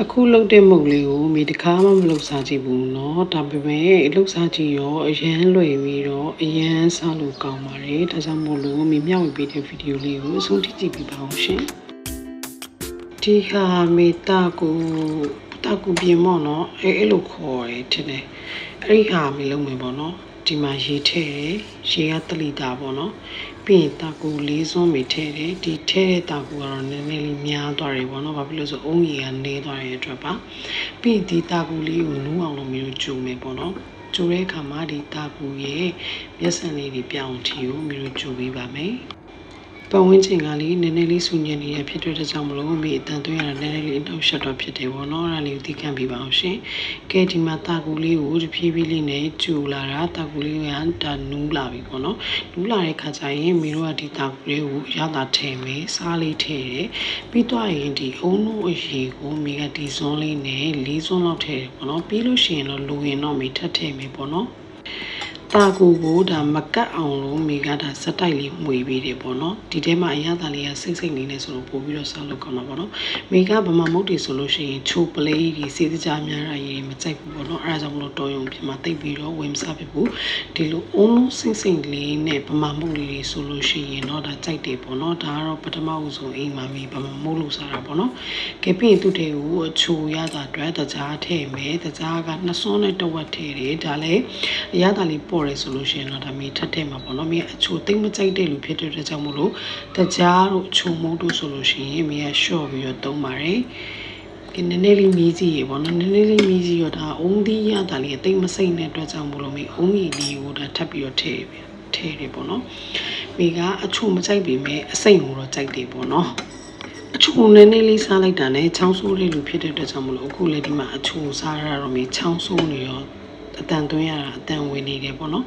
အခုလုတ်တဲ့မုတ်လေးကိုမိတခါမှမလုတ်စားကြည့်ဘူးเนาะဒါပေမဲ့လုတ်စားကြည့်ရောအရန်လွယ်ပြီးတော့အရန်စားလို့ကောင်းပါတယ်ဒါကြောင့်မို့လို့မိမြောက်ဝေပေးတဲ့ဗီဒီယိုလေးကိုအဆုံးထိကြည့်ပြီးပါအောင်ရှင်ဒီဟာမေတာကိုတာကူပြင်မော့เนาะအဲအဲ့လိုခေါ်တယ်ထင်တယ်အဲ့ဒီဟာမေလုံးမယ်ပေါ့เนาะဒီမှာရေထည့်တယ်ရေကတလီတာပေါ့เนาะ ပြီးရင်တာကူလေးစွန်းမိထဲတယ်ဒီထဲတဲ့တာကူကတော့နည်းနည်းလေးများသွားတယ်ပေါ့နော်ဘာဖြစ်လို့ဆိုအုံးကြီးကနည်းသွားတဲ့အတွက်ပါပြီးဒီတာကူလေးကိုနူးအောင်လုပ်မျိုးဂျုံမယ်ပေါ့နော်ကျိုးတဲ့အခါမှာဒီတာကူရဲ့မျက်စံလေးတွေပြောင်းထီကိုမျိုးကျိုးပေးပါမယ် ပတ်ဝန်းကျင်ကလေးနည်းနည်းလေးဆူညံနေရဖြစ်တဲ့ကြောင့်မလို့မိအတန်သွင်းရတာနည်းနည်းလေးအနောက်ရှက်တော့ဖြစ်တယ်ပေါ့နော်အဲ့ဒါလေးကိုသိခံပြပါအောင်ရှင်ကဲဒီမှာတာကူလေးကိုတဖြည်းဖြည်းလေးနဲ့ကျူလာတာတာကူလေးကဒါနူးလာပြီပေါ့နော်နူးလာတဲ့ခါကျရင်မိတို့ကဒီတာကူလေးကိုရတာထည့်မယ်စားလေးထည့်တယ်ပြီးတော့ရင်ဒီအုံးနို့အရေကိုမိကဒီစွန်းလေးနဲ့လေးစွန်းလောက်ထည့်တယ်ပေါ့နော်ပြီးလို့ရှိရင်တော့လိုရင်တော့မိထပ်ထည့်မယ်ပေါ့နော် တာကူကိုဒါမကတ်အောင်လို့မိကဒါစက်တိုက်လေးမှွေပေးတယ်ပေါ့နော်ဒီထဲမှာအရသာလေးကစိတ်စိတ်လေးနဲ့ဆိုတော့ပို့ပြီးတော့ဆောက်လို့ကောင်းတာပေါ့နော်မိကဗမာမုတ်တွေဆိုလို့ရှိရင်ချိုပလေးကြီးစေးစကြများတာကြီးမကြိုက်ဘူးပေါ့နော်အဲဒါကြောင့်မလို့တော်ရုံဖြစ်မှာတိတ်ပြီးတော့ဝင်မစားဖြစ်ဘူးဒီလိုအုံးလုံးစိတ်စိတ်လေးနဲ့ဗမာမုတ်လေးတွေဆိုလို့ရှိရင်တော့ဒါကြိုက်တယ်ပေါ့နော်ဒါကတော့ပထမဦးဆုံးအိမ်မှာမိဗမာမုတ်လို့စားတာပေါ့နော်ကဲပြီးရင်သူ့တဲ့ကိုအချိုရတာအတွက်တကြားထည့်မယ်တကြားကနှစ်စွန်းနဲ့တဝက်ထည့်တယ်ဒါလည်းအရသာလေးပေါ့တယ်ဆိုလို့ရှိရင်တော့ဒါမီထက်တဲ့မှာပေါ့နော်မီအချိုသိမ့်မကြိုက်တဲ့လူဖြစ်တဲ့အတွက်ကြောင့်မို့လို့တကြားတို့အချိုမုတ်တို့ဆိုလို့ရှိရင်မီကရှော့ပြီးတော့သုံးပါတယ်ကနည်းနည်းလေးမြည်ကြည့်ရေပေါ့နော်နည်းနည်းလေးမြည်ကြည့်ရတာအုံးသီးရတာလေးတိတ်မစိမ့်တဲ့အတွက်ကြောင့်မို့လို့မီအုံးကြီးလေးကိုဒါထပ်ပြီးတော့ထည့်ထည့်တယ်ပေါ့နော်မိကအချိုမကြိုက်ပေမဲ့အစိမ့်ကိုတော့ကြိုက်တယ်ပေါ့နော်အချိုနည်းနည်းလေးစားလိုက်တာနဲ့ချောင်းဆိုးလေးလူဖြစ်တဲ့အတွက်ကြောင့်မလို့အခုလည်းဒီမှာအချိုစားရတော့မိချောင်းဆိုးနေရော အတန်သွင်းရတာအတန်ဝင်နေတယ်ပေါ့နော်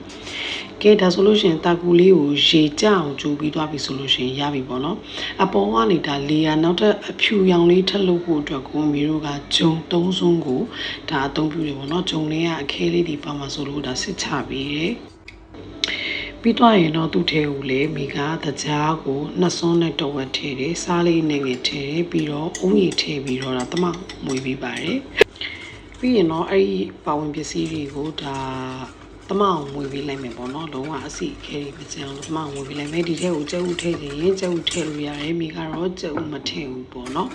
ကဲဒါဆိုလို့ရှိရင်တာကူလေးကိုရေကြအောင်ကြိုးပြီးသွားပြီဆိုလို့ရှိရင်ရပြီပေါ့နော်အပေါ်ကနေဒါလေယာနောက်ထပ်အဖြူရောင်လေးထပ်လုပ်ဖို့အတွက်ကိုမီတို့ကဂျုံသုံးစုံကိုဒါအသုံးပြုတယ်ပေါ့နော်ဂျုံလေးကအခဲလေးဒီပါမှာဆိုလို့ဒါစစ်ချပြီးတယ်ပြီးတော့ရင်တော့သူ့ထဲကိုလေမိကတကြားကိုနှစ်စွန်းနဲ့တဝက်ထည့်တယ်စားလေးနဲ့ငယ်ထည့်တယ်ပြီးတော့အုံးရီထည့်ပြီးတော့ဒါတမမွေပြီးပါတယ် ပြီးရင်တော့အဲ့ဒီပါဝင်ပစ္စည်းတွေကိုဒါတမအောင်မွေပြီးလိုက်မယ်ပေါ့နော်လုံးဝအစီခဲတွေမကြမ်းလို့တမအောင်မွေပြီးလိုက်မယ်ဒီထဲကိုကြက်ဥထည့်ချင်ရင်ကြက်ဥထည့်လို့ရတယ်မိကတော့ကြက်ဥမထည့်ဘူးပေါ့နော်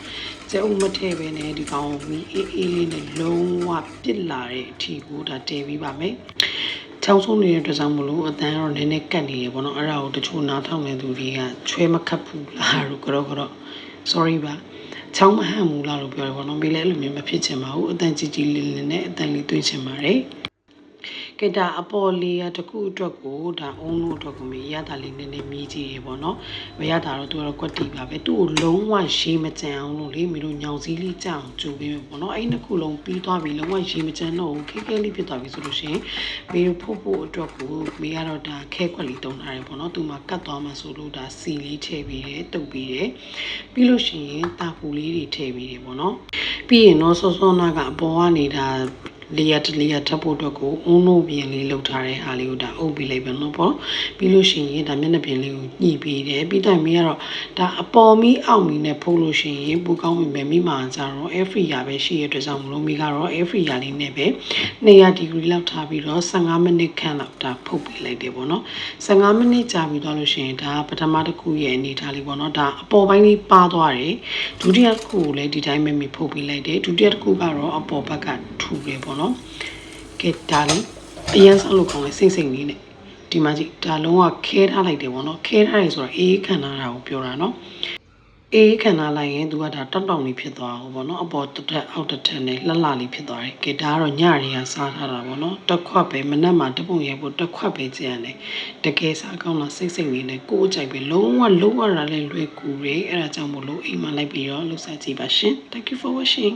ကြက်ဥမထည့်ဘဲနဲ့ဒီကောင်ကိုမိအေးအေးလေးနဲ့လုံးဝပြစ်လာတဲ့အထီကိုဒါတည်ပြီးပါမယ်ချောင်းဆုံးနေတဲ့အတွက်ကြောင့်မလို့အတန်းကတော့နည်းနည်းကတ်နေရပေါ့နော်အဲ့ဒါကိုတချို့နားထောင်နေသူတွေကချွဲမခတ်ဘူးလားလို့ကြောကြော sorry ပါ ချောင်းမဟန့်ဘူးလားလို့ပြောတယ်ပေါ့နော်ပြီးလဲအဲ့လိုမျိုးမဖြစ်ချင်ပါဘူးအတန်ကြီးကြီးလေးလေးနဲ့အတန်လေးသွင်းချင်ပါတယ် ကဲဒါအပေါ်လေးရတခုအတွက်ကိုဒါအုံးလို့အတွက်ကိုမရတာလေးနည်းနည်းမြည်ကြည့်ရေပေါ့နော်မရတာတော့သူကတော့ကွက်တီပါပဲသူ့ကိုလုံးဝရေမကြံအောင်လို့လေမင်းတို့ညောင်စည်းလေးကြအောင်ကြိုပေးမယ်ပေါ့နော်အဲ့နှစ်ခုလုံးပြီးသွားပြီလုံးဝရေမကြံတော့ဘူးခဲခဲလေးဖြစ်သွားပြီဆိုလို့ရှိရင်မင်းတို့ဖို့ဖို့အတွက်ကိုမေကတော့ဒါခဲခွက်လေးတုံးထားတယ်ပေါ့နော်သူမှကတ်သွားမှဆိုလို့ဒါစီလေးထည့်ပြီးတယ်တုပ်ပြီးတယ်ပြီးလို့ရှိရင်တာပူလေးတွေထည့်ပြီးတယ်ပေါ့နော်ပြီးရင်တော့စောစောနာကအပေါ်ကနေဒါ လေယာတလေယာထပ်ဖို့အတွက်ကိုအုံးလို့ပြင်လေးလှုပ်ထားတဲ့ဟာလေးကိုဒါအုပ်ပြီးလိုက်ပါတော့ပေါ့ပြီးလို့ရှိရင်ဒါမျက်နှာပြင်လေးကိုညှိပြီးတယ်ပြီးတိုင်းမင်းကတော့ဒါအပေါ်မီအောက်မီနဲ့ဖုတ်လို့ရှိရင်ပူကောင်းပြီပဲမိမှာကြတော့ air free ရပဲရှိရတဲ့အတွက်ကြောင့်မလို့မိကတော့ air free ရလေးနဲ့ပဲ200 degree လောက်ထားပြီးတော့15မိနစ်ခန့်လောက်ဒါဖုတ်ပြီးလိုက်တယ်ပေါ့နော်15မိနစ်ကြာပြီးတော့လို့ရှိရင်ဒါပထမတစ်ခုရဲ့အနေထားလေးပေါ့နော်ဒါအပေါ်ပိုင်းလေးပါသွားတယ်ဒုတိယတစ်ခုကိုလည်းဒီတိုင်းပဲမိဖုတ်ပြီးလိုက်တယ်ဒုတိယတစ်ခုကတော့အပေါ်ဘက်ကထူတယ်ပေါ့နော်ကဲဒါလေးအရင်ဆောက်လို့ကောင်းလဲစိတ်စိတ်လေးနဲ့ဒီမှာကြည့်ဒါလုံးဝခဲထားလိုက်တယ်ပေါ့နော်ခဲထားတယ်ဆိုတော့အေးခံထားတာကိုပြောတာနော်အေးခံထားလိုက်ရင်သူကဒါတောက်တောက်လေးဖြစ်သွားအောင်ပေါ့နော်အပေါ်တစ်ထက်အောက်တစ်ထက်နဲ့လှလှလေးဖြစ်သွားတယ်။ကဲဒါကတော့ညတွေကစားထားတာပေါ့နော်။တစ်ခွက်ပဲမနက်မှာတပုံရဲဖို့တစ်ခွက်ပဲကြံတယ်။တကယ်စားကောင်းတာစိတ်စိတ်လေးနဲ့ကိုယ်အကြိုက်ပဲလုံးဝလုံးဝရလည်းလွယ်ကူတယ်။အဲဒါကြောင့်မို့လို့အိမ်မှာလိုက်ပြီးတော့လှုပ်ရှားကြည့်ပါရှင်။ Thank you for watching